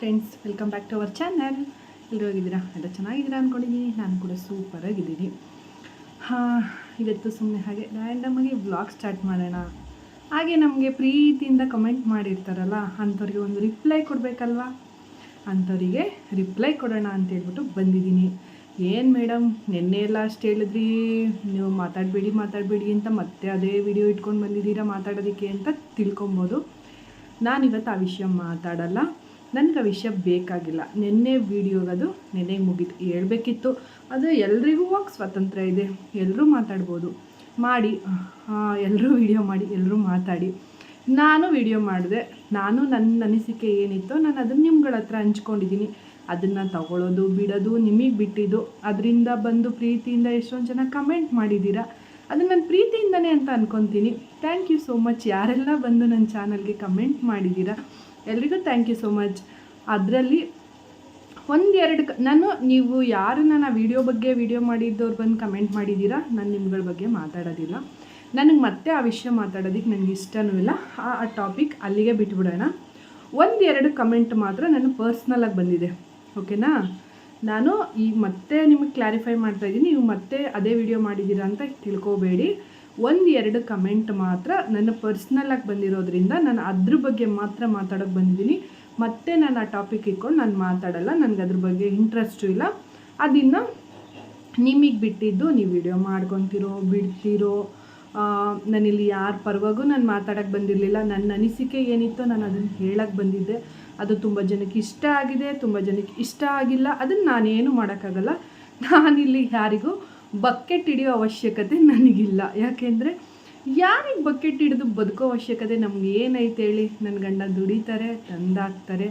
Friends welcome back to our channel ಎಲ್ಲರೂ ಹೋಗಿದ್ದೀರಾ? ಎಲ್ಲ ಚೆನ್ನಾಗಿದ್ದೀರಾ ಅಂದ್ಕೊಂಡಿದ್ದೀನಿ ನಾನು ಕೂಡ ಸೂಪರಾಗಿದ್ದೀನಿ ಹಾಂ, ಇವತ್ತು ಸುಮ್ಮನೆ ಹಾಗೆ ರ್ಯಾಂಡಮಾಗಿ ವ್ಲಾಗ್ ಸ್ಟಾರ್ಟ್ ಮಾಡೋಣ. ಹಾಗೆ ನಮಗೆ ಪ್ರೀತಿಯಿಂದ ಕಮೆಂಟ್ ಮಾಡಿರ್ತಾರಲ್ಲ, ಅಂಥವ್ರಿಗೆ ಒಂದು ರಿಪ್ಲೈ ಕೊಡಬೇಕಲ್ವಾ? ಅಂಥವರಿಗೆ ರಿಪ್ಲೈ ಕೊಡೋಣ ಅಂತ ಹೇಳ್ಬಿಟ್ಟು ಬಂದಿದ್ದೀನಿ. ಏನು ಮೇಡಮ್ ನಿನ್ನೆ ಎಲ್ಲ ಅಷ್ಟು ಹೇಳಿದ್ರಿ, ನೀವು ಮಾತಾಡಬೇಡಿ ಮಾತಾಡಬೇಡಿ ಅಂತ ಮತ್ತೆ ಅದೇ ವಿಡಿಯೋ ಇಟ್ಕೊಂಡು ಬಂದಿದ್ದೀರಾ ಮಾತಾಡೋದಕ್ಕೆ ಅಂತ ತಿಳ್ಕೊಬೋದು. ನಾನಿವತ್ತು ಆ ವಿಷಯ ಮಾತಾಡಲ್ಲ. ನನಗೆ ಆ ವಿಷಯ ಬೇಕಾಗಿಲ್ಲ. ನಿನ್ನೆ ವೀಡಿಯೋಗದು ನೆನ್ನೆ ಮುಗೀತು. ಹೇಳಬೇಕಿತ್ತು. ಅದು ಎಲ್ರಿಗೂ ಸ್ವಾತಂತ್ರ್ಯ ಇದೆ. ಎಲ್ಲರೂ ಮಾತಾಡ್ಬೋದು. ಮಾಡಿ ಎಲ್ಲರೂ ವಿಡಿಯೋ ಮಾಡಿ ಎಲ್ಲರೂ ಮಾತಾಡಿ. ನಾನು ವಿಡಿಯೋ ಮಾಡಿದೆ. ನಾನು ನನ್ನ ಅನಿಸಿಕೆ ಏನಿತ್ತು ನಾನು ಅದನ್ನು ನಿಮ್ಗಳ ಹತ್ರ ಹಂಚ್ಕೊಂಡಿದ್ದೀನಿ ಅದನ್ನು ತಗೊಳ್ಳೋದು ಬಿಡೋದು, ನಿಮಗೆ ಬಿಟ್ಟಿದ್ದು, ಅದರಿಂದ ಬಂದು ಪ್ರೀತಿಯಿಂದ ಎಷ್ಟೊಂದು ಜನ ಕಮೆಂಟ್ ಮಾಡಿದ್ದೀರಾ ಅದು ನನ್ನ ಪ್ರೀತಿಯಿಂದನೇ ಅಂತ ಅನ್ಕೊತೀನಿ. ಥ್ಯಾಂಕ್ ಯು ಸೋ ಮಚ್ ಯಾರೆಲ್ಲ ಬಂದು ನನ್ನ ಚಾನಲ್ಗೆ ಕಮೆಂಟ್ ಮಾಡಿದ್ದೀರಾ ಎಲ್ರಿಗೂ ಥ್ಯಾಂಕ್ ಯು ಸೋ ಮಚ್ ಅದರಲ್ಲಿ ಒಂದೆರಡು ನಾನು, ನೀವು ಯಾರನ್ನ ನಾನು ವಿಡಿಯೋ ಬಗ್ಗೆ ವಿಡಿಯೋ ಮಾಡಿದ್ದವ್ರು ಬಂದು ಕಮೆಂಟ್ ಮಾಡಿದ್ದೀರಾ ನಾನು ನಿಮ್ಗಳ ಬಗ್ಗೆ ಮಾತಾಡೋದಿಲ್ಲ. ನನಗೆ ಮತ್ತೆ ಆ ವಿಷಯ ಮಾತಾಡೋದಕ್ಕೆ ನನಗೆ ಇಷ್ಟನೂ ಇಲ್ಲ. ಆ ಟಾಪಿಕ್ ಅಲ್ಲಿಗೆ ಬಿಟ್ಬಿಡೋಣ. ಒಂದೆರಡು ಕಮೆಂಟ್ ಮಾತ್ರ ನಾನು ಪರ್ಸ್ನಲಾಗಿ ಬಂದಿದೆ. ಓಕೆನಾ ನಾನು ಈಗ ಮತ್ತೆ ನಿಮಗೆ ಕ್ಲಾರಿಫೈ ಮಾಡ್ತಾ ಇದ್ದೀನಿ, ನೀವು ಮತ್ತೆ ಅದೇ ವಿಡಿಯೋ ಮಾಡಿದ್ದೀರಾ ಅಂತ ತಿಳ್ಕೊಬೇಡಿ. ಒಂದು ಎರಡು ಕಮೆಂಟ್ ಮಾತ್ರ ನನ್ನ ಪರ್ಸ್ನಲಾಗಿ ಬಂದಿರೋದ್ರಿಂದ ನಾನು ಅದ್ರ ಬಗ್ಗೆ ಮಾತ್ರ ಮಾತಾಡೋಕ್ಕೆ ಬಂದಿದ್ದೀನಿ. ಮತ್ತೆ ನಾನು ಆ ಟಾಪಿಕ್ ಇಟ್ಕೊಂಡು ನಾನು ಮಾತಾಡಲ್ಲ, ನನಗೆ ಅದ್ರ ಬಗ್ಗೆ ಇಂಟ್ರೆಸ್ಟು ಇಲ್ಲ. ಅದನ್ನು ನಿಮಗೆ ಬಿಟ್ಟಿದ್ದು ನೀವು ವಿಡಿಯೋ ಮಾಡ್ಕೊತಿರೋ, ಬಿಡ್ತಿರೋ ನಾನಿಲ್ಲಿ ಯಾರ ಪರವಾಗೂ ನಾನು ಮಾತಾಡೋಕ್ಕೆ ಬಂದಿರಲಿಲ್ಲ. ನನ್ನ ಅನಿಸಿಕೆ ಏನಿತ್ತೋ ನಾನು ಅದನ್ನು ಹೇಳಕ್ಕೆ ಬಂದಿದ್ದೆ. ಅದು ತುಂಬ ಜನಕ್ಕೆ ಇಷ್ಟ ಆಗಿದೆ, ತುಂಬ ಜನಕ್ಕೆ ಇಷ್ಟ ಆಗಿಲ್ಲ. ಅದನ್ನು ನಾನೇನು ಮಾಡೋಕ್ಕಾಗಲ್ಲ. ನಾನಿಲ್ಲಿ ಯಾರಿಗೂ ಬಕೆಟ್ ಹಿಡಿಯೋ ಅವಶ್ಯಕತೆ ನನಗಿಲ್ಲ. ಯಾಕೆಂದರೆ ಯಾರಿಗೆ ಬಕೆಟ್ ಹಿಡಿದು ಬದುಕೋ ಅವಶ್ಯಕತೆ ನಮ್ಗೆ ಏನೈತೆ ಹೇಳಿ? ನನ್ನ ಗಂಡ ದುಡಿತಾರೆ, ತಂದಾಕ್ತಾರೆ.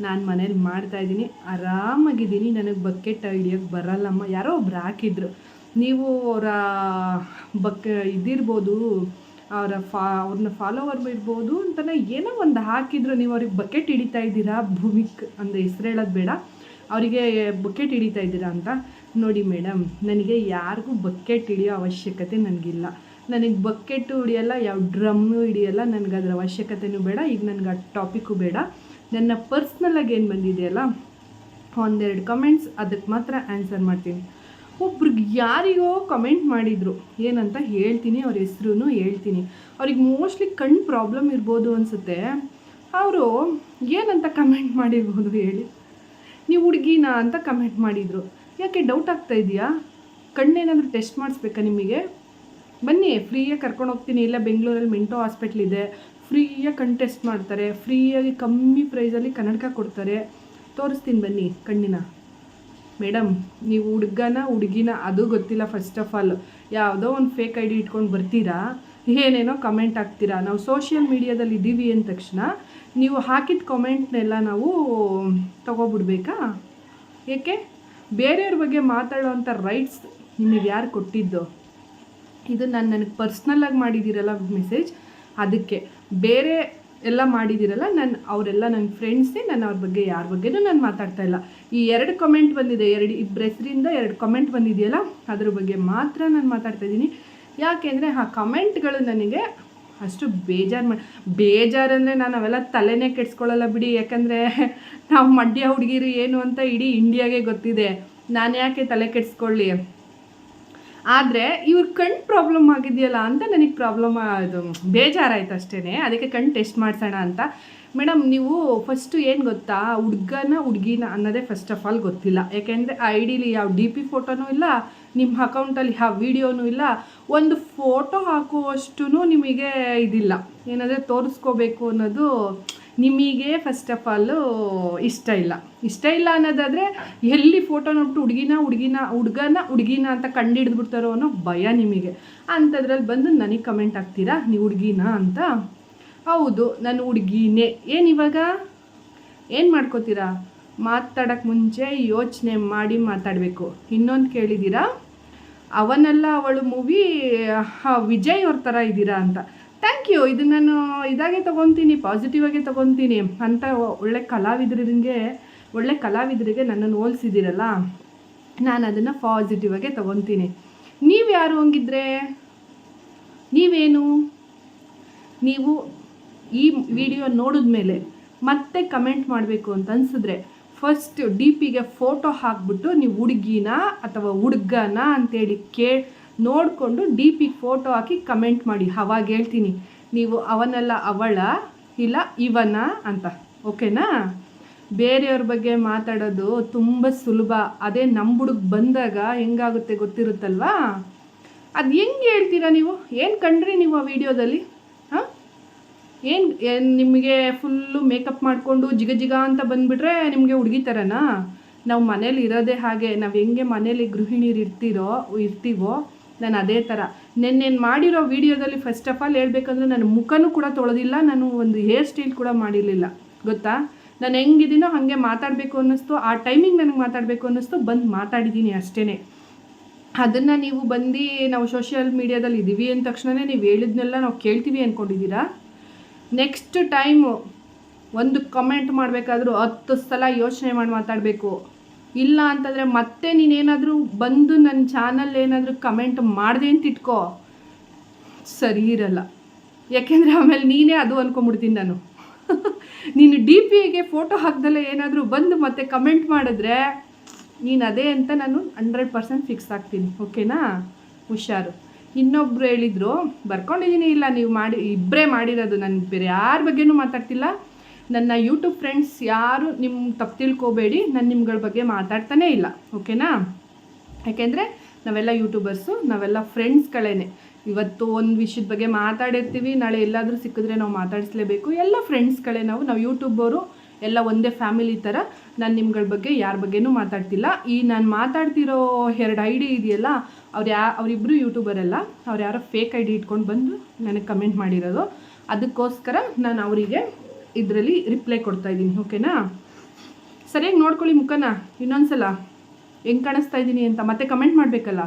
ನಾನು ಮನೇಲಿ ಮಾಡ್ತಾಯಿದ್ದೀನಿ ಆರಾಮಾಗಿದ್ದೀನಿ. ನನಗೆ ಬಕೆಟ್ ಹಿಡಿಯೋಕ್ಕೆ ಬರಲ್ಲಮ್ಮ. ಯಾರೋ ಒಬ್ರು ಹಾಕಿದ್ರು. ನೀವು ಅವರ ಬಕ್, ಇದಿರ್ಬೋದು, ಅವರ ಫಾ ಅವ್ರನ್ನ ಫಾಲೋವರ್ ಇರ್ಬೋದು ಅಂತಲೇ ಏನೋ ಒಂದು ಹಾಕಿದ್ರು. ನೀವು ಅವ್ರಿಗೆ ಬಕೆಟ್ ಹಿಡಿತಾ ಇದ್ದೀರಾ? ಭೂಮಿಕ್ ಅಂದರೆ ಹೆಸ್ರು ಹೇಳೋದು ಬೇಡ. ಅವರಿಗೆ ಬಕೆಟ್ ಹಿಡಿತಾ ಇದ್ದೀರಾ ಅಂತ. ನೋಡಿ ಮೇಡಮ್, ನನಗೆ ಯಾರಿಗೂ ಬಕೆಟ್ ಹಿಡಿಯೋ ಅವಶ್ಯಕತೆ ನನಗಿಲ್ಲ. ನನಗೆ ಬಕೆಟು ಹಿಡಿಯಲ್ಲ, ಯಾವ ಡ್ರಮ್ಮು ಹಿಡಿಯಲ್ಲ ನನಗೆ ಅದರ ಅವಶ್ಯಕತೆಯೂ ಬೇಡ, ಈಗ ನನಗೆ ಆ ಟಾಪಿಕ್ಕು ಬೇಡ. ನನ್ನ ಪರ್ಸ್ನಲಾಗಿ ಏನು ಬಂದಿದೆಯಲ್ಲ, ಒಂದೆರಡು ಕಮೆಂಟ್ಸ್ ಅದಕ್ಕೆ ಮಾತ್ರ ಆನ್ಸರ್ ಮಾಡ್ತೀನಿ. ಒಬ್ರಿಗೆ ಯಾರಿಗೋ ಕಮೆಂಟ್ ಮಾಡಿದರು, ಏನಂತ ಹೇಳ್ತೀನಿ, ಅವ್ರ ಹೆಸ್ರು ಹೇಳ್ತೀನಿ. ಅವ್ರಿಗೆ ಮೋಸ್ಟ್ಲಿ ಕಣ್ಣು ಪ್ರಾಬ್ಲಮ್ ಇರ್ಬೋದು ಅನಿಸುತ್ತೆ. ಅವರು ಏನಂತ ಕಮೆಂಟ್ ಮಾಡಿರ್ಬೋದು ಹೇಳಿ. ನೀವು ಹುಡುಗಿನ ಅಂತ ಕಮೆಂಟ್ ಮಾಡಿದರು. ಯಾಕೆ ಡೌಟ್ ಆಗ್ತಾ ಇದೆಯಾ? ಕಣ್ಣೇನಾದರೂ ಟೆಸ್ಟ್ ಮಾಡಿಸ್ಬೇಕಾ ನಿಮಗೆ? ಬನ್ನಿ ಫ್ರೀಯಾಗಿ ಕರ್ಕೊಂಡು ಹೋಗ್ತೀನಿ. ಇಲ್ಲ, ಬೆಂಗಳೂರಲ್ಲಿ ಮಿಂಟೋ ಹಾಸ್ಪಿಟ್ಲ್ ಇದೆ. ಫ್ರೀಯಾಗಿ ಕಣ್ಣು ಟೆಸ್ಟ್ ಮಾಡ್ತಾರೆ. ಫ್ರೀಯಾಗಿ ಕಮ್ಮಿ ಪ್ರೈಸಲ್ಲಿ ಕನ್ನಡಕ ಕೊಡ್ತಾರೆ. ತೋರಿಸ್ತೀನಿ ಬನ್ನಿ ಕಣ್ಣಿನ. ಮೇಡಮ್ ನೀವು ಹುಡುಗನ, ಹುಡುಗಿನ, ಅದು ಗೊತ್ತಿಲ್ಲ ಫಸ್ಟ್ ಆಫ್ ಆಲ್ ಯಾವುದೋ ಒಂದು ಫೇಕ್ ಐ ಡಿ ಇಟ್ಕೊಂಡು ಬರ್ತೀರಾ? ಏನೇನೋ ಕಮೆಂಟ್ ಹಾಕ್ತೀರಾ? ನಾವು ಸೋಷಿಯಲ್ ಮೀಡಿಯಾದಲ್ಲಿ ಇದ್ದೀವಿ ಅಂದ ತಕ್ಷಣ ನೀವು ಹಾಕಿದ ಕಮೆಂಟ್ನೆಲ್ಲ ನಾವು ತಗೊಬಿಡ್ಬೇಕಾ? ಏಕೆ? ಬೇರೆಯವ್ರ ಬಗ್ಗೆ ಮಾತಾಡೋವಂಥ ರೈಟ್ಸ್ ನಿಮಗೆ ಯಾರು ಕೊಟ್ಟಿದ್ದು? ಇದು ನಾನು ನನಗೆ ಪರ್ಸ್ನಲ್ಲಾಗಿ ಮಾಡಿದ್ದೀರಲ್ಲ ಮೆಸೇಜ್ ಅದಕ್ಕೆ ಬೇರೆ ಎಲ್ಲ ಮಾಡಿದ್ದೀರಲ್ಲ ನಾನು ಅವರೆಲ್ಲ ನನ್ನ ಫ್ರೆಂಡ್ಸೇ ನಾನು ಅವ್ರ ಬಗ್ಗೆ ಯಾರ ಬಗ್ಗೆನೂ ನಾನು ಮಾತಾಡ್ತಾ ಇಲ್ಲ. ಈ ಎರಡು ಕಮೆಂಟ್ ಬಂದಿದೆ, ಎರಡು ಇಬ್ಬರ ಹೆಸರಿಂದ ಎರಡು ಕಮೆಂಟ್ ಬಂದಿದೆಯಲ್ಲ, ಅದ್ರ ಬಗ್ಗೆ ಮಾತ್ರ ನಾನು ಮಾತಾಡ್ತಾ ಇದ್ದೀನಿ. ಯಾಕೆಂದರೆ ಆ ಕಮೆಂಟ್ಗಳು ನನಗೆ ಅಷ್ಟು ಬೇಜಾರು ಮಾಡಿ ಬೇಜಾರಂದರೆ ನಾನು ಅವೆಲ್ಲ ತಲೆನೇ ಕೆಡಿಸ್ಕೊಳ್ಳಲ್ಲ ಬಿಡಿ, ಯಾಕಂದರೆ ನಾವು ಮಂಡ್ಯ ಹುಡುಗಿರು ಏನು ಅಂತ ಇಡೀ ಇಂಡಿಯಾಗೆ ಗೊತ್ತಿದೆ. ನಾನು ಯಾಕೆ ತಲೆ ಕೆಡಿಸ್ಕೊಳ್ಳಿ? ಆದರೆ ಇವ್ರ ಕಣ್ಣು ಪ್ರಾಬ್ಲಮ್ ಆಗಿದೆಯಲ್ಲ ಅಂತ ನನಗೆ ಪ್ರಾಬ್ಲಮ್ ಅದು ಬೇಜಾರಾಯ್ತು ಅಷ್ಟೇ ಅದಕ್ಕೆ ಕಣ್ಣು ಟೆಸ್ಟ್ ಮಾಡಿಸೋಣ ಅಂತ ಮೇಡಮ್, ನೀವು ಫಸ್ಟು ಏನು ಗೊತ್ತಾ? ಹುಡ್ಗನ ಹುಡ್ಗಿನ ಅನ್ನೋದೇ ಫಸ್ಟ್ ಆಫ್ ಆಲ್ ಗೊತ್ತಿಲ್ಲ. ಯಾಕೆಂದರೆ ಆ ಐ ಡಿಲಿ ಯಾವ ಡಿ ಪಿ ಫೋಟೋನೂ ಇಲ್ಲ ನಿಮ್ಮ ಅಕೌಂಟಲ್ಲಿ ಯಾವ ವೀಡಿಯೋನೂ ಇಲ್ಲ. ಒಂದು ಫೋಟೋ ಹಾಕುವಷ್ಟು ನಿಮಗೆ ಇದಿಲ್ಲ. ಏನಂದರೆ ತೋರಿಸ್ಕೋಬೇಕು ಅನ್ನೋದು ನಿಮಗೆ ಫಸ್ಟ್ ಆಫ್ ಆಲು ಇಷ್ಟ ಇಲ್ಲ. ಇಷ್ಟ ಇಲ್ಲ ಅನ್ನೋದಾದರೆ ಎಲ್ಲಿ ಫೋಟೋ ನೋಡ್ಬಿಟ್ಟು ಹುಡುಗಿನ ಹುಡುಗಿನ ಹುಡುಗನ ಹುಡುಗಿನ ಅಂತ ಕಂಡು ಹಿಡಿದ್ಬಿಡ್ತಾರೋ ಅನ್ನೋ ಭಯ ನಿಮಗೆ. ಅಂಥದ್ರಲ್ಲಿ ಬಂದು ನನಗೆ ಕಮೆಂಟ್ ಹಾಕ್ತೀರಾ? ನೀವು ಹುಡುಗಿನ ಅಂತ ಹೌದು ನಾನು ಹುಡುಗಿನೇ. ಏನಿವಾಗ ಏನು ಮಾಡ್ಕೋತೀರಾ? ಮಾತಾಡೋಕ್ಕೆ ಮುಂಚೆ ಯೋಚನೆ ಮಾಡಿ ಮಾತಾಡಬೇಕು. ಇನ್ನೊಂದು ಕೇಳಿದ್ದೀರಾ ಅವನೆಲ್ಲ ಅವಳು ಮೂವಿ ವಿಜಯ್ ಅವ್ರ ಥರ ಇದ್ದೀರಾ ಅಂತ. ಥ್ಯಾಂಕ್ ಯು ಇದು ನಾನು ಇದಾಗೆ ತೊಗೊತೀನಿ ಪಾಸಿಟಿವ್ ಆಗೇ ತೊಗೊತೀನಿ. ಅಂತ ಒಳ್ಳೆ ಕಲಾವಿದರಿಗೆ ಒಳ್ಳೆ ಕಲಾವಿದರಿಗೆ ನನ್ನನ್ನು ಹೋಲಿಸಿದ್ದೀರಲ್ಲ, ನಾನು ಅದನ್ನು ಪಾಸಿಟಿವ್ ಆಗೇ ತೊಗೊತೀನಿ. ನೀವು ಯಾರು ಹಂಗಿದ್ರೆ? ನೀವೇನು? ನೀವು ಈ ವಿಡಿಯೋ ನೋಡಿದ ಮೇಲೆ ಮತ್ತೆ ಕಮೆಂಟ್ ಮಾಡಬೇಕು ಅಂತ ಅನ್ಸಿದ್ರೆ ಫಸ್ಟ್ ಡಿ ಪಿಗೆ ಫೋಟೋ ಹಾಕ್ಬಿಟ್ಟು ನೀವು ಹುಡುಗಿನ ಅಥವಾ ಹುಡುಗನ ಅಂತೇಳಿ ಕೇ, ನೋಡಿಕೊಂಡು ಡಿ ಪಿ ಫೋಟೋ ಹಾಕಿ ಕಮೆಂಟ್ ಮಾಡಿ. ಅವಾಗ ಹೇಳ್ತೀನಿ, ನೀವು ಅವನಲ್ಲ ಅವಳ, ಇಲ್ಲ ಇವನ ಅಂತ. ಓಕೆನಾ ಬೇರೆಯವ್ರ ಬಗ್ಗೆ ಮಾತಾಡೋದು ತುಂಬ ಸುಲಭ. ಅದೇ ನಮ್ಮ ಹುಡುಗ ಬಂದಾಗ ಹೆಂಗಾಗುತ್ತೆ ಗೊತ್ತಿರುತ್ತಲ್ವಾ? ಅದು ಹೆಂಗೆ ಹೇಳ್ತೀರಾ ನೀವು? ಏನು ಕಂಡ್ರಿ ನೀವು ಆ ವಿಡಿಯೋದಲ್ಲಿ? ಏನು ನಿಮಗೆ ಫುಲ್ಲು ಮೇಕಪ್ ಮಾಡಿಕೊಂಡು ಜಿಗ ಜಿಗ ಅಂತ ಬಂದುಬಿಟ್ರೆ ನಿಮಗೆ ಹುಡುಗಿ ಥರನಾ ನಾವು ಮನೇಲಿ ಇರೋದೇ ಹಾಗೆ, ನಾವು ಹೆಂಗೆ ಮನೇಲಿ ಗೃಹಿಣಿಯರು ಇರ್ತೀರೋ, ಇರ್ತೀವೋ, ನಾನು ಅದೇ ಥರ ನೆನ್ನೇನು ಮಾಡಿರೋ ವಿಡಿಯೋದಲ್ಲಿ ಫಸ್ಟ್ ಆಫ್ ಆಲ್ ಹೇಳ್ಬೇಕಂದ್ರೆ ನನ್ನ ಮುಖನೂ ಕೂಡ ತೊಳೆದಿಲ್ಲ, ನಾನು ಒಂದು ಹೇರ್ ಸ್ಟೈಲ್ ಕೂಡ ಮಾಡಿರಲಿಲ್ಲ. ಗೊತ್ತಾ? ನಾನು ಹೆಂಗಿದ್ದೀನೋ ಹಾಗೆ ಮಾತಾಡಬೇಕು ಅನ್ನಿಸ್ತು, ಆ ಟೈಮಿಂಗ್ ನನಗೆ ಮಾತಾಡಬೇಕು ಅನ್ನಿಸ್ತು, ಬಂದು ಮಾತಾಡಿದ್ದೀನಿ ಅಷ್ಟೇ ಅದನ್ನು ನೀವು ಬಂದು ನಾವು ಸೋಷಿಯಲ್ ಮೀಡಿಯಾದಲ್ಲಿ ಇದ್ದೀವಿ ಅಂದ ತಕ್ಷಣವೇ ನೀವು ಹೇಳಿದ್ನೆಲ್ಲ ನಾವು ಕೇಳ್ತೀವಿ ಅಂದ್ಕೊಂಡಿದ್ದೀರಾ ನೆಕ್ಸ್ಟ್ ಟೈಮು ಒಂದು ಕಮೆಂಟ್ ಮಾಡಬೇಕಾದ್ರೂ ಹತ್ತು ಸಲ ಯೋಚನೆ ಮಾಡಿ ಮಾತಾಡಬೇಕು. ಇಲ್ಲ ಅಂತಂದರೆ ಮತ್ತೆ ನೀನೇನಾದರೂ ಬಂದು ನನ್ನ ಚಾನಲ್ ಏನಾದರೂ ಕಮೆಂಟ್ ಮಾಡಿದೆ ಅಂತ ಇಟ್ಕೋ. ಸರಿ ಇರಲ್ಲ. ಯಾಕೆಂದರೆ ಆಮೇಲೆ ನೀನೇ ಅದು ಅಂದ್ಕೊಂಬಿಡ್ತೀನಿ ನಾನು. ನೀನು ಡಿ ಪಿಗೆ ಫೋಟೋ ಹಾಕ್ದಲ್ಲೇ ಏನಾದರೂ ಬಂದು ಮತ್ತೆ ಕಮೆಂಟ್ ಮಾಡಿದ್ರೆ ನೀನು ಅದೇ ಅಂತ ನಾನು ಹಂಡ್ರೆಡ್ ಪರ್ಸೆಂಟ್ ಫಿಕ್ಸ್ ಆಗ್ತೀನಿ. ಓಕೆನಾ ಹುಷಾರು. ಇನ್ನೊಬ್ರು ಹೇಳಿದರು, ಬರ್ಕೊಂಡಿದ್ದೀನಿ ಇಲ್ಲ, ನೀವು ಮಾಡಿ ಇಬ್ಬರೇ ಮಾಡಿರೋದು, ನಾನು ಬೇರೆ ಯಾರ ಬಗ್ಗೆನೂ ಮಾತಾಡ್ತಿಲ್ಲ. ನನ್ನ ಯೂಟ್ಯೂಬ್ ಫ್ರೆಂಡ್ಸ್ ಯಾರು ನಿಮ್ಮ ತಪ್ಪು ತಿಳ್ಕೋಬೇಡಿ, ನಾನು ನಿಮ್ಗಳ ಬಗ್ಗೆ ಮಾತಾಡ್ತಾನೇ ಇಲ್ಲ, ಓಕೆನಾ? ಯಾಕೆಂದರೆ ನಾವೆಲ್ಲ ಯೂಟ್ಯೂಬರ್ಸು ನಾವೆಲ್ಲ ಫ್ರೆಂಡ್ಸ್ಗಳೇನೆ ಇವತ್ತು ಒಂದು ವಿಷಯದ ಬಗ್ಗೆ ಮಾತಾಡಿರ್ತೀವಿ, ನಾಳೆ ಎಲ್ಲಾದರೂ ಸಿಕ್ಕಿದ್ರೆ ನಾವು ಮಾತಾಡಿಸ್ಲೇಬೇಕು. ಎಲ್ಲ ಫ್ರೆಂಡ್ಸ್ಗಳೇ ನಾವು. ನಾವು ಯೂಟ್ಯೂಬರು ಎಲ್ಲ ಒಂದೇ ಫ್ಯಾಮಿಲಿ ಥರ ನಾನು ನಿಮ್ಗಳ ಬಗ್ಗೆ ಯಾರ ಬಗ್ಗೆನೂ ಮಾತಾಡ್ತಿಲ್ಲ. ಈ ನಾನು ಮಾತಾಡ್ತಿರೋ ಎರಡು ಐ ಡಿ ಇದೆಯಲ್ಲ, ಅವ್ರು ಯಾ ಅವರಿಬ್ಬರು ಯೂಟ್ಯೂಬರ್ ಅಲ್ಲ ಅವ್ರು ಯಾರೋ ಫೇಕ್ ಐ ಡಿ ಇಟ್ಕೊಂಡು ಬಂದು ನನಗೆ ಕಮೆಂಟ್ ಮಾಡಿರೋದು. ಅದಕ್ಕೋಸ್ಕರ ನಾನು ಅವರಿಗೆ ಇದರಲ್ಲಿ ರಿಪ್ಲೈ ಕೊಡ್ತಾ ಇದ್ದೀನಿ ಓಕೆನಾ ಸರಿಯಾಗಿ ನೋಡ್ಕೊಳ್ಳಿ ಮುಖನ, ಇನ್ನೊಂದ್ಸಲ. ಹೆಂಗೆ ಕಾಣಿಸ್ತಾ ಇದ್ದೀನಿ ಅಂತ ಮತ್ತೆ ಕಮೆಂಟ್ ಮಾಡಬೇಕಲ್ಲ?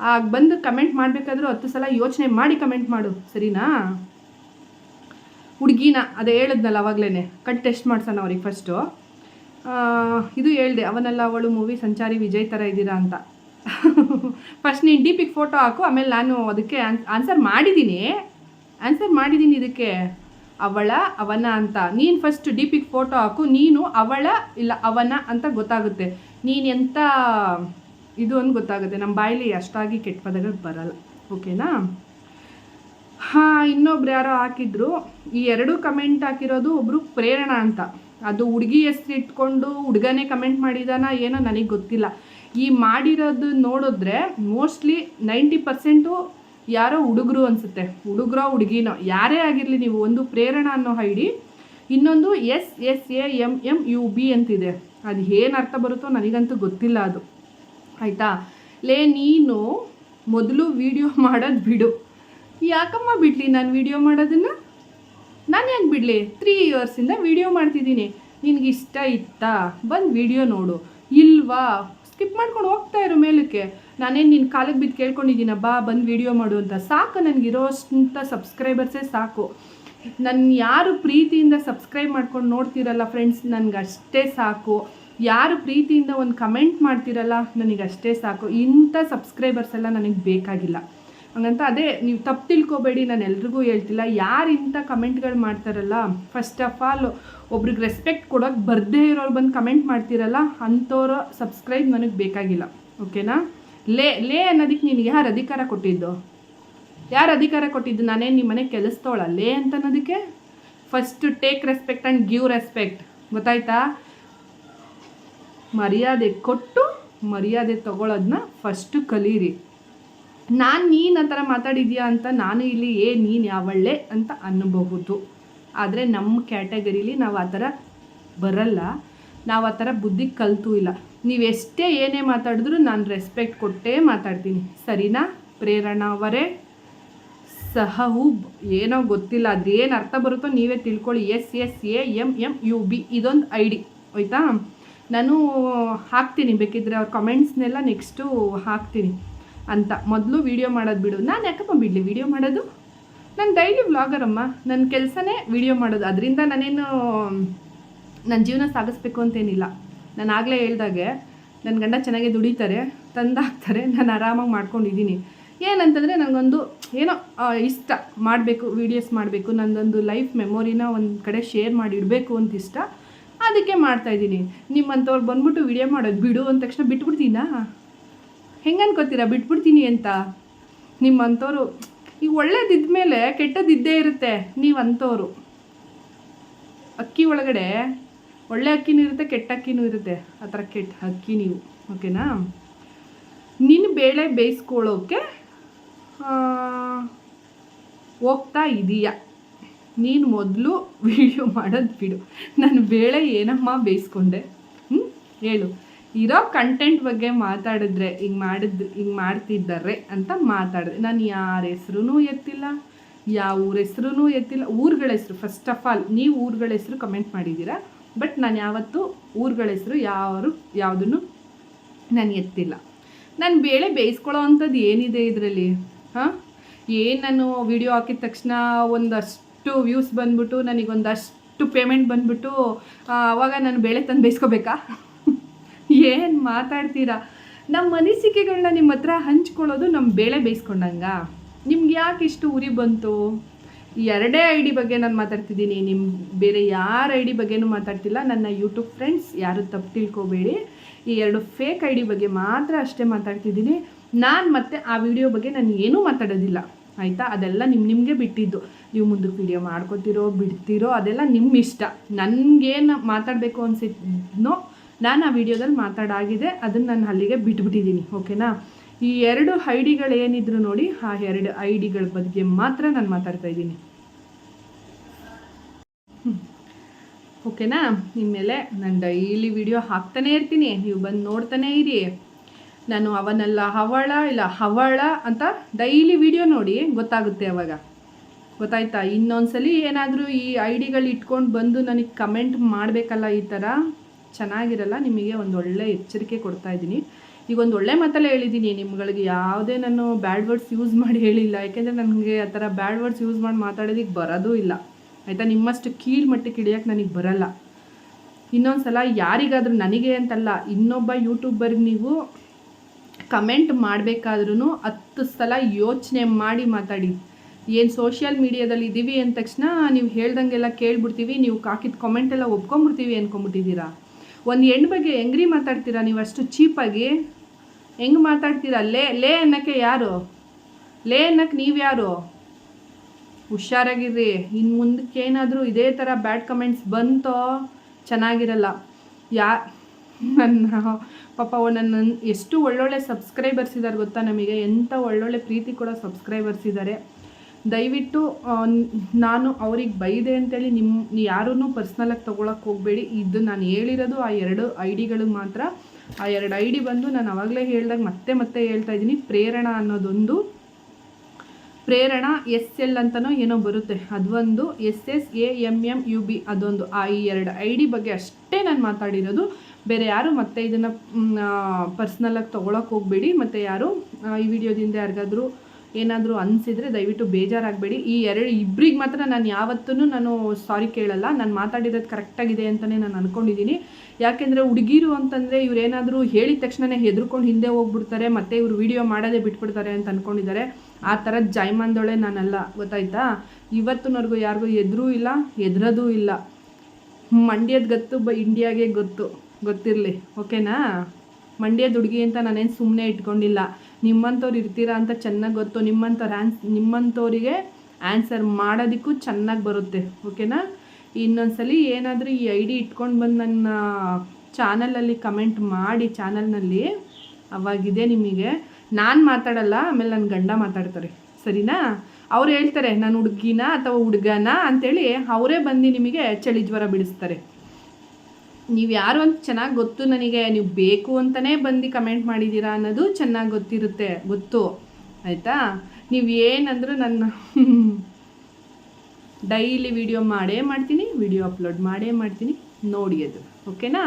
ಆಗ ಬಂದು ಕಮೆಂಟ್ ಮಾಡಬೇಕಾದ್ರೂ ಹತ್ತು ಸಲ ಯೋಚನೆ ಮಾಡಿ ಕಮೆಂಟ್ ಮಾಡು, ಸರಿನಾ? ಹುಡುಗಿನ, ಅದೇ ಹೇಳಿದ್ನಲ್ಲ ಅವಾಗಲೇ ಕಟ್ ಟೆಸ್ಟ್ ಮಾಡ್ಸೋಣ ಅವ್ರಿಗೆ ಫಸ್ಟು ಇದು ಹೇಳಿದೆ, ಅವನೆಲ್ಲ ಅವಳು ಮೂವಿ ಸಂಚಾರಿ ವಿಜಯ್ ಥರ ಇದ್ದೀರಾ ಅಂತ. ಫಸ್ಟ್ ನೀನು ಡಿ ಫೋಟೋ ಹಾಕು, ಆಮೇಲೆ ನಾನು ಅದಕ್ಕೆ ಆನ್ಸರ್ ಮಾಡಿದ್ದೀನಿ ಆನ್ಸರ್ ಮಾಡಿದ್ದೀನಿ ಇದಕ್ಕೆ. ಅವಳ, ಅವನ ಅಂತ. ನೀನು ಫಸ್ಟ್ ಡಿ ಪಿಗೆ ಫೋಟೋ ಹಾಕು, ನೀನು ಅವಳ, ಇಲ್ಲ ಅವನ ಅಂತ ಗೊತ್ತಾಗುತ್ತೆ. ನೀನು ಎಂಥ ಇದು ಅಂತ ಗೊತ್ತಾಗುತ್ತೆ. ನಮ್ಮ ಬಾಯಲ್ಲಿ ಅಷ್ಟಾಗಿ ಕೆಟ್ಟ ಪದಗಳು ಬರಲ್ಲ. ಓಕೆನಾ ಹಾಂ, ಇನ್ನೊಬ್ರು ಯಾರೋ ಹಾಕಿದ್ರು. ಈ ಎರಡು ಕಮೆಂಟ್ ಹಾಕಿರೋದು ಒಬ್ಬರು ಪ್ರೇರಣಾ ಅಂತ. ಅದು ಹುಡುಗಿ ಹೆಸ್ರು ಇಟ್ಕೊಂಡು ಹುಡುಗನೇ ಕಮೆಂಟ್ ಮಾಡಿದಾನ ಏನೋ ನನಗೆ ಗೊತ್ತಿಲ್ಲ. ಈ ಮಾಡಿರೋದು ನೋಡಿದ್ರೆ ಮೋಸ್ಟ್ಲಿ ನೈಂಟಿ ಪರ್ಸೆಂಟು ಯಾರೋ ಹುಡುಗರು ಅನಿಸುತ್ತೆ. ಹುಡುಗರೋ ಹುಡುಗಿನೋ. ಯಾರೇ ಆಗಿರಲಿ ನೀವು ಒಂದು ಪ್ರೇರಣಾ ಅನ್ನೋ ಐಡಿ. ಇನ್ನೊಂದು S S A M M U B ಅಂತಿದೆ. ಅದು ಏನು ಅರ್ಥ ಬರುತ್ತೋ ನನಗಂತೂ ಗೊತ್ತಿಲ್ಲ ಅದು. ಆಯಿತಾ? ಲೇ, ನೀನು ಮೊದಲು ವಿಡಿಯೋ ಮಾಡೋದು ಬಿಡು. ಯಾಕಮ್ಮ ಬಿಡಲಿ ನಾನು ವಿಡಿಯೋ ಮಾಡೋದನ್ನು? ನಾನು ಯಾಕೆ ಬಿಡಲಿ? ತ್ರೀ ಇಯರ್ಸಿಂದ ವಿಡಿಯೋ ಮಾಡ್ತಿದ್ದೀನಿ. ನಿನಗೆ ಇಷ್ಟ ಇತ್ತಾ? ಬಂದು ವಿಡಿಯೋ ನೋಡು. ಇಲ್ವಾ? ಸ್ಕಿಪ್ ಮಾಡ್ಕೊಂಡು ಹೋಗ್ತಾ ಇರೋ ಮೇಲಕ್ಕೆ. ನಾನೇನು ನಿನ್ನ ಕಾಲಕ್ಕೆ ಬಿದ್ದು ಕೇಳ್ಕೊಂಡಿದ್ದೀನ? ಬಾ, ಬಂದು ವಿಡಿಯೋ ಮಾಡು ಅಂತ. ಸಾಕು ನನಗಿರೋಷ್ಟಂಥ ಸಬ್ಸ್ಕ್ರೈಬರ್ಸೇ ಸಾಕು. ನನ್ನ ಯಾರು ಪ್ರೀತಿಯಿಂದ ಸಬ್ಸ್ಕ್ರೈಬ್ ಮಾಡ್ಕೊಂಡು ನೋಡ್ತಿರಲ್ಲ ಫ್ರೆಂಡ್ಸ್ ನನಗೆ ಅಷ್ಟೇ ಸಾಕು. ಯಾರು ಪ್ರೀತಿಯಿಂದ ಒಂದು ಕಮೆಂಟ್ ಮಾಡ್ತಿರಲ್ಲ ನನಗೆ ಅಷ್ಟೇ ಸಾಕು. ಇಂಥ ಸಬ್ಸ್ಕ್ರೈಬರ್ಸ್ ಎಲ್ಲ ನನಗೆ ಬೇಕಾಗಿಲ್ಲ. ಹಂಗಂತ ಅದೇ ನೀವು ತಪ್ಪು ತಿಳ್ಕೊಬೇಡಿ, ನಾನು ಎಲ್ರಿಗೂ ಹೇಳ್ತಿಲ್ಲ. ಯಾರು ಇಂಥ ಕಮೆಂಟ್ಗಳು ಮಾಡ್ತಾರಲ್ಲ ಫಸ್ಟ್ ಆಫ್ ಆಲ್ ಒಬ್ರಿಗೆ ರೆಸ್ಪೆಕ್ಟ್ ಕೊಡೋಕೆ ಬರ್ದೇ ಇರೋರು ಬಂದು ಕಮೆಂಟ್ ಮಾಡ್ತಿರಲ್ಲ ಅಂಥವ್ರ ಸಬ್ಸ್ಕ್ರೈಬ್ ನನಗೆ ಬೇಕಾಗಿಲ್ಲ. ಓಕೆನಾ? ಲೇ ಲೇ ಅನ್ನೋದಕ್ಕೆ ನಿನಗೆ ಯಾರು ಅಧಿಕಾರ ಕೊಟ್ಟಿದ್ದು? ಯಾರು ಅಧಿಕಾರ ಕೊಟ್ಟಿದ್ದು? ನಾನೇನು ನಿಮ್ಮ ಮನೆ ಕೆಲಸ್ತವಳ ಲೇ ಅಂತ ಅನ್ನೋದಕ್ಕೆ? First take respect and give respect ಗೊತ್ತಾಯ್ತಾ? ಮರ್ಯಾದೆ ಕೊಟ್ಟು ಮರ್ಯಾದೆ ತಗೊಳ್ಳೋದನ್ನ ಫಸ್ಟು ಕಲೀರಿ. ನಾನು ನೀನು ಆ ಥರ ಮಾತಾಡಿದ್ಯಾ ಅಂತ ನಾನು ಇಲ್ಲಿ, ಏ ನೀನು ಯಾವಳ್ಳೆ ಅಂತ ಅನ್ನಬಹುದು. ಆದರೆ ನಮ್ಮ ಕ್ಯಾಟಗರೀಲಿ ನಾವು ಆ ಥರ ಬರಲ್ಲ. ನಾವು ಆ ಥರ ಬುದ್ಧಿ ಕಲ್ತೂ ಇಲ್ಲ. ನೀವೆಷ್ಟೇ ಏನೇ ಮಾತಾಡಿದ್ರು ನಾನು ರೆಸ್ಪೆಕ್ಟ್ ಕೊಟ್ಟೇ ಮಾತಾಡ್ತೀನಿ. ಸರಿನಾ? ಪ್ರೇರಣಾ ಅವರೇ? ಸಹೂಬ್ ಏನೋ ಗೊತ್ತಿಲ್ಲ. ಅದೇನು ಅರ್ಥ ಬರುತ್ತೋ ನೀವೇ ತಿಳ್ಕೊಳ್ಳಿ. S S, A M M U, B, ಇದೊಂದು ಐ ಡಿ ಆಯಿತಾ? ನಾನು ಹಾಕ್ತೀನಿ. ಬೇಕಿದ್ರೆ ಅವ್ರ ಕಮೆಂಟ್ಸ್ನೆಲ್ಲ ನೆಕ್ಸ್ಟು ಹಾಕ್ತೀನಿ. ಅಂತ ಮೊದಲು ವೀಡಿಯೋ ಮಾಡೋದು ಬಿಡು. ನಾನು ಯಾಕಪ್ಪ ಬಿಡಲಿ? ವೀಡಿಯೋ ಮಾಡೋದು? ನಾನು ಡೈಲಿ ವ್ಲಾಗರಮ್ಮ ನನ್ನ ಕೆಲಸನೇ ವೀಡಿಯೋ ಮಾಡೋದು. ಅದರಿಂದ ನಾನೇನು ನನ್ನ ಜೀವನ ಸಾಗಿಸ್ಬೇಕು ಅಂತೇನಿಲ್ಲ. ನಾನು ಆಗಲೇ ಹೇಳ್ದಾಗೆ ನನ್ನ ಗಂಡ ಚೆನ್ನಾಗಿ ದುಡಿತಾರೆ, ತಂದಾಕ್ತಾರೆ, ನಾನು ಆರಾಮಾಗಿ ಮಾಡ್ಕೊಂಡಿದ್ದೀನಿ ಏನಂತಂದರೆ ನನಗೊಂದು ಏನೋ ಇಷ್ಟ. ಮಾಡಬೇಕು ವೀಡಿಯೋಸ್ ಮಾಡಬೇಕು. ನನ್ನದೊಂದು ಲೈಫ್ ಮೆಮೊರಿನ ಒಂದು ಕಡೆ ಶೇರ್ ಮಾಡಿ ಇಡಬೇಕು ಅಂತ ಇಷ್ಟ. ಅದಕ್ಕೆ ಮಾಡ್ತಾಯಿದ್ದೀನಿ ನಿಮ್ಮಂಥವ್ರು ಬಂದ್ಬಿಟ್ಟು ವೀಡಿಯೋ ಮಾಡೋದು ಬಿಡು ಅಂದ ತಕ್ಷಣ ಬಿಟ್ಬಿಡ್ತೀನಾ? ಹೆಂಗೆ ಅನ್ಕೋತೀರಾ ಬಿಟ್ಬಿಡ್ತೀನಿ ಅಂತ. ನಿಮ್ಮಂಥವ್ರು ಈಗ ಒಳ್ಳೇದಿದ್ದ ಮೇಲೆ ಕೆಟ್ಟದಿದ್ದೇ ಇರುತ್ತೆ ನೀವು ಅಂಥವ್ರು ಅಕ್ಕಿ ಒಳಗಡೆ ಒಳ್ಳೆ ಅಕ್ಕಿನೂ ಇರುತ್ತೆ, ಕೆಟ್ಟ ಅಕ್ಕಿನೂ ಇರುತ್ತೆ. ಆ ಥರ ಕೆಟ್ಟ ಅಕ್ಕಿ ನೀವು, ಓಕೆನಾ? ನಿನ್ನ ಬೇಳೆ ಬೇಯಿಸ್ಕೊಳ್ಳೋಕ್ಕೆ ಹೋಗ್ತಾ ಇದೀಯಾ. ನೀನು ಮೊದಲು ವಿಡಿಯೋ ಮಾಡೋದು ಬಿಡು. ನಾನು ಬೇಳೆ ಏನಮ್ಮ ಬೇಯಿಸ್ಕೊಂಡೆ? ಹ್ಞೂ ಹೇಳು. ಇರೋ ಕಂಟೆಂಟ್ ಬಗ್ಗೆ ಮಾತಾಡಿದ್ರೆ ಹಿಂಗೆ ಮಾಡಿದ್, ಹಿಂಗೆ ಮಾಡ್ತಿದ್ದಾರೆ ಅಂತ ಮಾತಾಡಿದೆ ನಾನು ಯಾರ ಹೆಸ್ರೂ ಎತ್ತಿಲ್ಲ, ಯಾವ ಊರ ಹೆಸ್ರೂ ಎತ್ತಿಲ್ಲ, ಊರುಗಳ ಹೆಸರು ಫಸ್ಟ್ ಆಫ್ ಆಲ್ ನೀವು ಊರುಗಳ ಹೆಸರು ಕಮೆಂಟ್ ಮಾಡಿದ್ದೀರಾ ಬಟ್ ನಾನು ಯಾವತ್ತು ಊರುಗಳ ಹೆಸರು ಯಾರು, ಯಾವುದನ್ನು ನಾನು ಎತ್ತಿಲ್ಲ. ನಾನು ಬೇಳೆ ಬೇಯಿಸ್ಕೊಳ್ಳೋ ಅಂಥದ್ದು ಏನಿದೆ ಇದರಲ್ಲಿ? ಹಾಂ? ಏನು ನಾನು ವಿಡಿಯೋ ಹಾಕಿದ ತಕ್ಷಣ ಒಂದಷ್ಟು ವ್ಯೂಸ್ ಬಂದ್ಬಿಟ್ಟು, ನನಗೊಂದಷ್ಟು ಪೇಮೆಂಟ್ ಬಂದ್ಬಿಟ್ಟು ಆವಾಗ ನಾನು ಬೇಳೆ ತಂದು ಬೇಯಿಸ್ಕೋಬೇಕಾ? ಏನು ಮಾತಾಡ್ತೀರಾ? ನಮ್ಮ ಅನಿಸಿಕೆಗಳನ್ನ ನಿಮ್ಮ ಹತ್ರ ಹಂಚ್ಕೊಳ್ಳೋದು ನಮ್ಮ ಬೇಳೆ ಬೇಯಿಸ್ಕೊಂಡಂಗ. ನಿಮ್ಗೆ ಯಾಕೆ ಇಷ್ಟು ಉರಿ ಬಂತು? ಎರಡೇ ಐ ಡಿ ಬಗ್ಗೆ ನಾನು ಮಾತಾಡ್ತಿದ್ದೀನಿ. ನಿಮ್ಮ ಬೇರೆ ಯಾರ ಐ ಡಿ ಬಗ್ಗೆನೂ ಮಾತಾಡ್ತಿಲ್ಲ. ನನ್ನ ಯೂಟ್ಯೂಬ್ ಫ್ರೆಂಡ್ಸ್ ಯಾರು ತಪ್ಪು ತಿಳ್ಕೊಬೇಡಿ. ಈ ಎರಡು ಫೇಕ್ ಐ ಡಿ ಬಗ್ಗೆ ಮಾತ್ರ ಅಷ್ಟೇ ಮಾತಾಡ್ತಿದ್ದೀನಿ. ನಾನು ಮತ್ತೆ ಆ ವಿಡಿಯೋ ಬಗ್ಗೆ ನಾನು ಏನೂ ಮಾತಾಡೋದಿಲ್ಲ. ಆಯಿತಾ? ಅದೆಲ್ಲ ನಿಮ್ಮ ನಿಮಗೆ ಬಿಟ್ಟಿದ್ದು. ನೀವು ಮುಂದಕ್ಕೆ ವಿಡಿಯೋ ಮಾಡ್ಕೊತಿರೋ, ಬಿಡ್ತಿರೋ ಅದೆಲ್ಲ ನಿಮ್ಮ ಇಷ್ಟ ನನಗೇನು ಮಾತಾಡಬೇಕು ಅನ್ಸಿದ್ನೋ ನಾನು ಆ ವಿಡಿಯೋದಲ್ಲಿ ಮಾತಾಡಾಗಿದೆ, ಅದನ್ನು ನಾನು ಅಲ್ಲಿಗೆ ಬಿಟ್ಬಿಟ್ಟಿದ್ದೀನಿ, ಓಕೆನಾ? ಈ ಎರಡು ಐ ಡಿಗಳೇನಿದ್ರು ನೋಡಿ, ಆ ಎರಡು ಐ ಡಿಗಳ ಬಗ್ಗೆ ಮಾತ್ರ ನಾನು ಮಾತಾಡ್ತಾ ಇದ್ದೀನಿ. ಓಕೆನಾ? ಇನ್ಮೇಲೆ ನಾನು ಡೈಲಿ ವಿಡಿಯೋ ಹಾಕ್ತಾನೇ ಇರ್ತೀನಿ, ನೀವು ಬಂದು ನೋಡ್ತಾನೇ ಇರಿ. ನಾನು ಅವನಲ್ಲ ಹವಳ ಇಲ್ಲ ಹವಳ ಅಂತ ಡೈಲಿ ವಿಡಿಯೋ ನೋಡಿ ಗೊತ್ತಾಗುತ್ತೆ ಅವಾಗ. ಗೊತ್ತಾಯ್ತಾ? ಇನ್ನೊಂದ್ಸಲಿ ಏನಾದರೂ ಈ ಐ ಡಿಗಳು ಇಟ್ಕೊಂಡು ಬಂದು ನನಗೆ ಕಮೆಂಟ್ ಮಾಡಬೇಕಲ್ಲ ಈ ಥರ ಚೆನ್ನಾಗಿರಲ್ಲ, ನಿಮಗೆ ಒಂದು ಒಳ್ಳೆ ಎಚ್ಚರಿಕೆ ಕೊಡ್ತಾ ಇದ್ದೀನಿ. ಈಗ ಒಂದು ಒಳ್ಳೆ ಮಾತಲ್ಲೇ ಹೇಳಿದ್ದೀನಿ, ನಿಮ್ಗಳಿಗೆ ಯಾವುದೇ ನಾನು ಬ್ಯಾಡ್ ವರ್ಡ್ಸ್ ಯೂಸ್ ಮಾಡಿ ಹೇಳಿಲ್ಲ. ಯಾಕೆಂದರೆ ನನಗೆ ಆ ಥರ ಬ್ಯಾಡ್ ವರ್ಡ್ಸ್ ಯೂಸ್ ಮಾಡಿ ಮಾತಾಡೋದಕ್ಕೆ ಬರೋದೂ ಇಲ್ಲ. ಆಯಿತಾ? ನಿಮ್ಮಷ್ಟು ಕೀಳು ಮಟ್ಟಕ್ಕೆ ಹಿಡಿಯೋಕ್ಕೆ ನನಗೆ ಬರಲ್ಲ. ಇನ್ನೊಂದು ಸಲ ಯಾರಿಗಾದರೂ ನನಗೆ ಅಂತಲ್ಲ, ಇನ್ನೊಬ್ಬ ಯೂಟ್ಯೂಬರ್ಗೆ ನೀವು ಕಮೆಂಟ್ ಮಾಡಬೇಕಾದ್ರೂ ಹತ್ತು ಸಲ ಯೋಚನೆ ಮಾಡಿ ಮಾತಾಡಿ. ಏನು ಸೋಷಿಯಲ್ ಮೀಡಿಯಾದಲ್ಲಿ ಇದ್ದೀವಿ ಅಂದ ತಕ್ಷಣ ನೀವು ಹೇಳ್ದಂಗೆಲ್ಲ ಕೇಳ್ಬಿಡ್ತೀವಿ, ನೀವು ಕಾಕಿದ ಕಮೆಂಟೆಲ್ಲ ಒಪ್ಕೊಂಬಿಡ್ತೀವಿ ಅಂದ್ಕೊಂಬಿಟ್ಟಿದ್ದೀರಾ ಒಂದು ಹೆಣ್ಣು ಬಗ್ಗೆ ಹೆಂಗ್ರಿ ಮಾತಾಡ್ತೀರಾ ನೀವು ಅಷ್ಟು ಚೀಪಾಗಿ ಹೆಂಗೆ ಮಾತಾಡ್ತೀರಾ? ಲೇ ಲೇ ಅನ್ನೋಕ್ಕೆ ಯಾರು? ಲೇ ಅನ್ನೋಕ್ಕೆ ನೀವು ಯಾರು? ಹುಷಾರಾಗಿರ್ರಿ. ಇನ್ನು ಮುಂದಕ್ಕೆ ಏನಾದರೂ ಇದೇ ಥರ ಬ್ಯಾಡ್ ಕಮೆಂಟ್ಸ್ ಬಂತೋ, ಚೆನ್ನಾಗಿರಲ್ಲ. ಯಾ, ನನ್ನ, ಪಾಪ ನನ್ನ ಎಷ್ಟು ಒಳ್ಳೊಳ್ಳೆ ಸಬ್ಸ್ಕ್ರೈಬರ್ಸ್ ಇದ್ದಾರೆ ಗೊತ್ತಾ ನಮಗೆ? ಎಂಥ ಒಳ್ಳೊಳ್ಳೆ ಪ್ರೀತಿ ಕೂಡ ಸಬ್ಸ್ಕ್ರೈಬರ್ಸ್ ಇದ್ದಾರೆ ದಯವಿಟ್ಟು ನಾನು ಅವ್ರಿಗೆ ಬೈದೆ ಅಂತೇಳಿ ನಿಮ್ಮ ಯಾರೂ ಪರ್ಸ್ನಲಾಗಿ ತೊಗೊಳಕ್ಕೆ ಹೋಗಬೇಡಿ. ಇದು ನಾನು ಹೇಳಿರೋದು ಆ ಎರಡು ಐ ಡಿಗಳಿಗೆ ಮಾತ್ರ. ಆ ಎರಡು ಐ ಡಿ ಬಂದು ನಾನು ಆವಾಗಲೇ ಹೇಳಿದಾಗ ಮತ್ತೆ ಮತ್ತೆ ಹೇಳ್ತಾ ಇದ್ದೀನಿ. ಪ್ರೇರಣಾ ಅನ್ನೋದೊಂದು. ಪ್ರೇರಣ, ಎಸ್ ಎಲ್ ಅಂತನೋ ಏನೋ ಬರುತ್ತೆ. ಅದೊಂದು S S A M M U B, ಅದೊಂದು. ಆ ಈ ಎರಡು ಐ ಡಿ ಬಗ್ಗೆ ಅಷ್ಟೇ ನಾನು ಮಾತಾಡಿರೋದು. ಬೇರೆ ಯಾರು ಮತ್ತೆ ಇದನ್ನು ಪರ್ಸ್ನಲಾಗಿ ತೊಗೊಳಕ್ಕೆ ಹೋಗಬೇಡಿ. ಮತ್ತು ಯಾರು ಈ ವಿಡಿಯೋದಿಂದ ಯಾರಿಗಾದರೂ ಏನಾದರೂ ಅನಿಸಿದರೆ ದಯವಿಟ್ಟು ಬೇಜಾರಾಗಬೇಡಿ. ಈ ಎರಡು ಇಬ್ಬರಿಗೆ ಮಾತ್ರ ನಾನು ಯಾವತ್ತೂ ನಾನು ಸಾರಿ ಕೇಳಲ್ಲ. ನಾನು ಮಾತಾಡಿರೋದು ಕರೆಕ್ಟಾಗಿದೆ ಅಂತಲೇ ನಾನು ಅಂದ್ಕೊಂಡಿದ್ದೀನಿ ಯಾಕೆಂದರೆ ಹುಡುಗಿರು ಅಂತಂದರೆ ಇವರೇನಾದರೂ ಹೇಳಿದ ತಕ್ಷಣನೇ ಹೆದರ್ಕೊಂಡು ಹಿಂದೆ ಹೋಗ್ಬಿಡ್ತಾರೆ, ಮತ್ತು ಇವರು ವಿಡಿಯೋ ಮಾಡೋದೇ ಬಿಟ್ಬಿಡ್ತಾರೆ ಅಂತ ಅಂದ್ಕೊಂಡಿದ್ದಾರೆ ಆ ಥರದ ಜಾಯ್ಮಾನ್ದೊಳೆ ನಾನಲ್ಲ, ಗೊತ್ತಾಯ್ತಾ? ಇವತ್ತಿನವರೆಗೂ ಯಾರಿಗೂ ಎದುರೂ ಇಲ್ಲ ಎದುರೋದೂ ಇಲ್ಲ. ಮಂಡ್ಯದ ಗೊತ್ತು ಬ ಇಂಡಿಯಾಗೆ ಗೊತ್ತು, ಗೊತ್ತಿರಲಿ, ಓಕೆನಾ? ಮಂಡ್ಯದ ಹುಡುಗಿ ಅಂತ ನಾನೇನು ಸುಮ್ಮನೆ ಇಟ್ಕೊಂಡಿಲ್ಲ. ನಿಮ್ಮಂಥವ್ರು ಇರ್ತೀರಾ ಅಂತ ಚೆನ್ನಾಗಿ ಗೊತ್ತು. ನಿಮ್ಮಂಥವ್ರು ಆನ್ಸ್ ನಿಮ್ಮಂಥವರಿಗೆ ಆನ್ಸರ್ ಮಾಡೋದಕ್ಕೂ ಚೆನ್ನಾಗಿ ಬರುತ್ತೆ ಓಕೆನಾ ಇನ್ನೊಂದ್ಸಲಿ ಏನಾದರೂ ಈ ಐ ಡಿ ಇಟ್ಕೊಂಡು ಬಂದು ನನ್ನ ಚಾನಲಲ್ಲಿ ಕಮೆಂಟ್ ಮಾಡಿ, ಚಾನಲ್ನಲ್ಲಿ ಅವಾಗಿದೆ ನಿಮಗೆ. ನಾನು ಮಾತಾಡಲ್ಲ, ಆಮೇಲೆ ನನ್ನ ಗಂಡ ಮಾತಾಡ್ತಾರೆ, ಸರಿನಾ? ಅವ್ರು ಹೇಳ್ತಾರೆ, ನಾನು ಹುಡುಗಿನ ಅಥವಾ ಹುಡುಗನ? ಅಂಥೇಳಿ ಅವರೇ ಬಂದು ನಿಮಗೆ ಚಳಿ ಜ್ವರ ಬಿಡಿಸ್ತಾರೆ. ನೀವು ಯಾರು ಅಂತ ಚೆನ್ನಾಗಿ ಗೊತ್ತು ನನಗೆ, ನೀವು ಬೇಕು ಅಂತಲೇ ಬಂದು ಕಮೆಂಟ್ ಮಾಡಿದ್ದೀರಾ ಅನ್ನೋದು ಚೆನ್ನಾಗಿ ಗೊತ್ತಿರುತ್ತೆ. ಗೊತ್ತು. ಆಯಿತಾ? ನೀವು ಏನಂದರೂ ನನ್ನ ಡೈಲಿ ವಿಡಿಯೋ ಮಾಡೇ ಮಾಡ್ತೀನಿ ವಿಡಿಯೋ ಅಪ್ಲೋಡ್ ಮಾಡೇ ಮಾಡ್ತೀನಿ. ನೋಡಿ ಅದು. ಓಕೆನಾ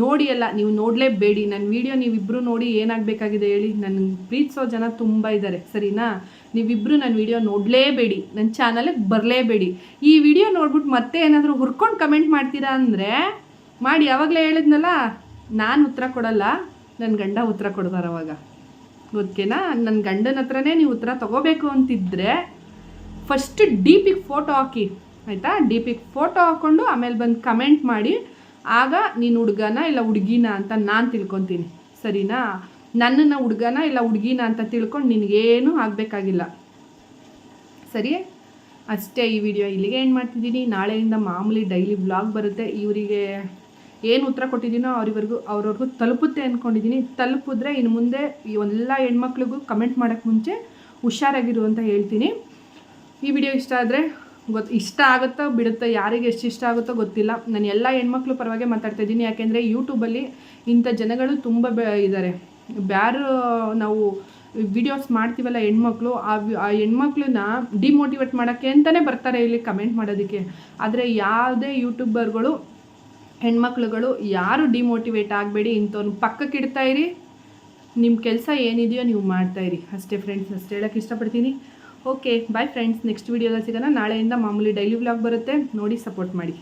ನೋಡಿ ಅಲ್ಲ, ನೀವು ನೋಡಲೇಬೇಡಿ. ನನ್ನ ವಿಡಿಯೋ ನೀವಿಬ್ಬರು ನೋಡಿ ಏನಾಗಬೇಕಾಗಿದೆ ಹೇಳಿ. ನನ್ನ ಪ್ರೀತಿಸೋ ಜನ ತುಂಬ ಇದ್ದಾರೆ ಸರಿನಾ? ನೀವಿಬ್ಬರು ನನ್ನ ವಿಡಿಯೋ ನೋಡಲೇಬೇಡಿ. ನನ್ನ ಚಾನಲಿಗೆ ಬರಲೇಬೇಡಿ. ಈ ವಿಡಿಯೋ ನೋಡ್ಬಿಟ್ಟು ಮತ್ತೆ ಏನಾದರೂ ಹುರ್ಕೊಂಡು ಕಮೆಂಟ್ ಮಾಡ್ತೀರಾ ಅಂದರೆ ಮಾಡಿ ಯಾವಾಗಲೇ ಹೇಳಿದ್ನಲ್ಲ, ನಾನು ಉತ್ತರ ಕೊಡಲ್ಲ ನನ್ನ ಗಂಡ ಉತ್ತರ ಕೊಡ್ತಾರೆ ಅವಾಗ. ಓಕೆನಾ ನನ್ನ ಗಂಡನ ಹತ್ರನೇ ನೀವು ಉತ್ತರ ತಗೋಬೇಕು ಅಂತಿದ್ರೆ ಫಸ್ಟ್ ಡಿ ಪಿಗೆ ಫೋಟೋ ಹಾಕಿ, ಆಯಿತಾ? ಡಿ ಪಿಗೆ ಫೋಟೋ ಹಾಕ್ಕೊಂಡು ಆಮೇಲೆ ಬಂದು ಕಮೆಂಟ್ ಮಾಡಿ, ಆಗ ನೀನು ಹುಡುಗನ ಇಲ್ಲ ಹುಡುಗಿನ ಅಂತ ನಾನು ತಿಳ್ಕೊತೀನಿ. ಸರಿನಾ? ನನ್ನನ್ನು ಹುಡುಗನ ಇಲ್ಲ ಹುಡುಗಿನ ಅಂತ ತಿಳ್ಕೊಂಡು ನಿನಗೇನು ಆಗಬೇಕಾಗಿಲ್ಲ. ಸರಿ? ಅಷ್ಟೇ ಈ ವಿಡಿಯೋ ಇಲ್ಲಿಗೆ ಏನು ಮಾಡ್ತಿದ್ದೀನಿ. ನಾಳೆಯಿಂದ ಮಾಮೂಲಿ ಡೈಲಿ ಬ್ಲಾಗ್ ಬರುತ್ತೆ. ಇವರಿಗೆ ಏನು ಉತ್ತರ ಕೊಟ್ಟಿದ್ದೀನೋ ಅವ್ರಿವರೆಗೂ ಅವ್ರವ್ರಿಗೂ ತಲುಪುತ್ತೆ ಅಂದ್ಕೊಂಡಿದ್ದೀನಿ ತಲುಪಿದ್ರೆ ಇನ್ನು ಮುಂದೆ ಈ ಎಲ್ಲ ಹೆಣ್ಮಕ್ಳಿಗೂ ಕಮೆಂಟ್ ಮಾಡೋಕ್ಕೆ ಮುಂಚೆ ಹುಷಾರಾಗಿರು ಅಂತ ಹೇಳ್ತೀನಿ. ಈ ವಿಡಿಯೋ ಇಷ್ಟ ಆದರೆ ಗೊತ್ತು ಇಷ್ಟ ಆಗುತ್ತೋ ಬಿಡುತ್ತೋ, ಯಾರಿಗೆ ಎಷ್ಟು ಇಷ್ಟ ಆಗುತ್ತೋ ಗೊತ್ತಿಲ್ಲ. ನಾನು ಎಲ್ಲ ಹೆಣ್ಮಕ್ಳು ಪರವಾಗಿ ಮಾತಾಡ್ತಾ ಇದ್ದೀನಿ. ಯಾಕೆಂದರೆ ಯೂಟ್ಯೂಬಲ್ಲಿ ಇಂಥ ಜನಗಳು ತುಂಬ ಬೆ ಇದ್ದಾರೆ ಬ್ಯಾರು ನಾವು ವಿಡಿಯೋಸ್ ಮಾಡ್ತೀವಲ್ಲ ಹೆಣ್ಮಕ್ಳು, ಆ ಆ ಹೆಣ್ಮಕ್ಳನ್ನ ಡಿಮೋಟಿವೇಟ್ ಮಾಡೋಕ್ಕೆ ಅಂತಲೇ ಬರ್ತಾರೆ ಇಲ್ಲಿ ಕಮೆಂಟ್ ಮಾಡೋದಕ್ಕೆ. ಆದರೆ ಯಾವುದೇ ಯೂಟ್ಯೂಬರ್ಗಳು ಹೆಣ್ಮಕ್ಳುಗಳು ಯಾರು ಡಿಮೋಟಿವೇಟ್ ಆಗಬೇಡಿ ಇಂಥವ್ರನ್ನ ಪಕ್ಕಕ್ಕೆ ಇರಿ. ನಿಮ್ಮ ಕೆಲಸ ಏನಿದೆಯೋ ನೀವು ಮಾಡ್ತಾ ಇರಿ. ಅಷ್ಟೇ ಫ್ರೆಂಡ್ಸ್ ಅಷ್ಟೇ ಹೇಳೋಕೆ ಇಷ್ಟಪಡ್ತೀನಿ. ಓಕೆ ಬಾಯ್ ಫ್ರೆಂಡ್ಸ್ ನೆಕ್ಸ್ಟ್ ವೀಡಿಯೋದಲ್ಲಿ ಸಿಗೋಣ. ನಾಳೆಯಿಂದ ಮಾಮೂಲಿ ಡೈಲಿ ವ್ಲಾಗ್ ಬರುತ್ತೆ. ನೋಡಿ ಸಪೋರ್ಟ್ ಮಾಡಿ.